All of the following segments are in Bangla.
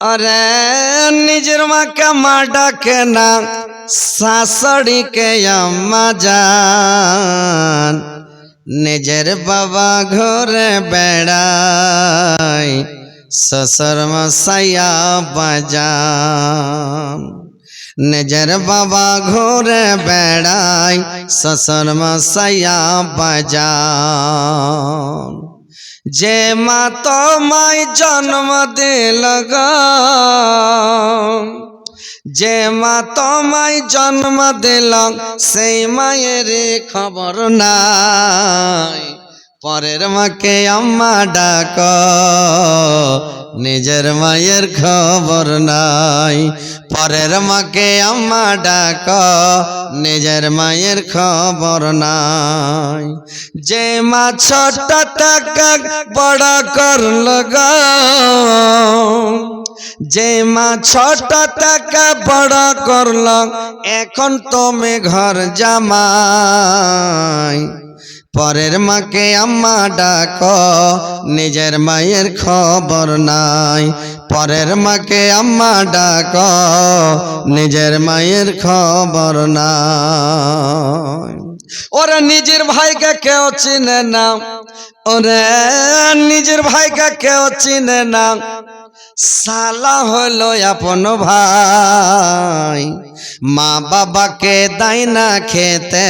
अरे নিজের মাকে মা ডাকে না, শাশুড়িকে আম্মা যান নিজের বাবা ঘরে বেড়ায়, শ্বশুর মশাইয়া বাজান। নিজের বাবা ঘরে বেড়ায়, শ্বশুর মশাইয়া বাজান। যে মা তোমায় জন্ম দিল যে মা তোমায় জন্ম দিল, সেই মায়ের খবর নাই। পরের মাকে আম্মা ডাক। নিজের মায়ের খবর নাই। পরের মাকে আম্মা ডাক, নিজের মায়ের খবর নাই। যে মা ছোট টাকা বড় করল যে মা ছোট টাকা বড় করল, এখন তুমি ঘর জামাই। পরের মাকে আম্মা ডাক, নিজের মায়ের খবর নাই। পরের মাকে আম্মা ডাক, নিজের মায়ের খবর নাই। ওরা নিজের ভাইকে কেউ চিনে না, ওরে নিজের ভাইকে কেউ চিনে না। সালা হলো আপন ভাই। মা বাবাকে দায় না খেতে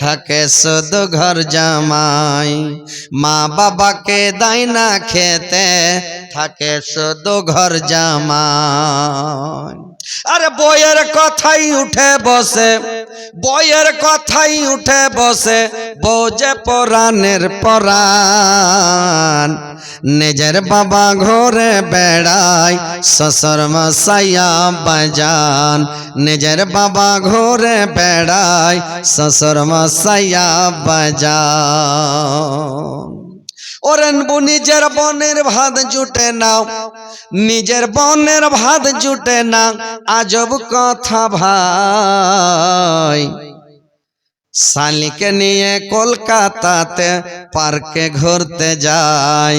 থাকে শুধু ঘর জামাই। মা বাবাকে দায় না খেতে থাকে শুধু ঘর জামাই। আরে বইয়ের কথাই উঠে বসে, বইয়ের কথাই উঠে বসে বোঝে পরাণের পরাণ। নিজের বাবা ঘরে বেড়ায় শ্বশুর মশাইয়া বাজান। নিজের বাবা ঘরে বেড়ায় শ্বশুর মশাইয়া বাজান। ওরে বু নিজের বনের ভাত জুটে নাও, নিজের বনের ভাত জুটে না আজব কথা ভাই। শালিকে নিয়ে কলকাতাতে পার্কে ঘুরতে যাই।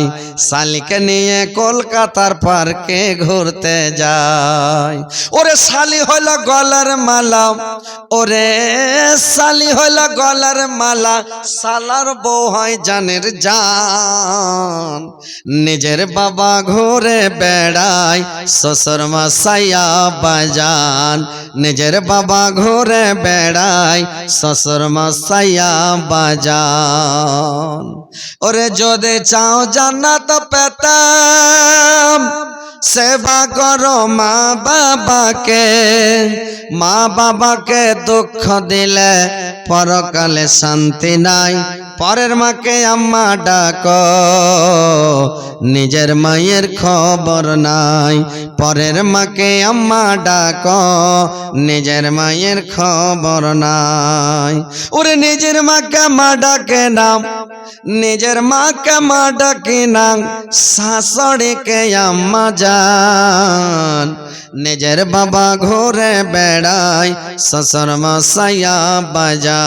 শালিকে নিয়ে কলকাতার পার্কে ঘুরতে যাই। ওরে শালি হইল গলার মালা, ওরে শালি হইল গলার মালা শালার বউ হয় জানের জান। নিজের বাবা ঘুরে বেড়ায় শ্বশুর মশাইয়া বাজান। নিজের বাবা ঘুরে বেড়ায় শ্বশুর মশাইয়া বাজান। ওরে যদি চাও জান্নাত পেতাম, সেবা করো মা বাবাকে। মা বাবাকে দুঃখ দিলে পরকালে শান্তি নাই, পরের মাকে আম্মা ডাক। নিজের মায়ের খবর নাই। পরের মাকে আম্মা ডাক, নিজের মায়ের খবর নাই। ওরে নিজের মাকে মা ডাকে নাম নিজের মাকে মা ডাকে নাম শাশুড়িকে আম্মা যান। নিজের বাবা ঘুরে বেড়ায়, শ্বশুর মশাইয়া বাজা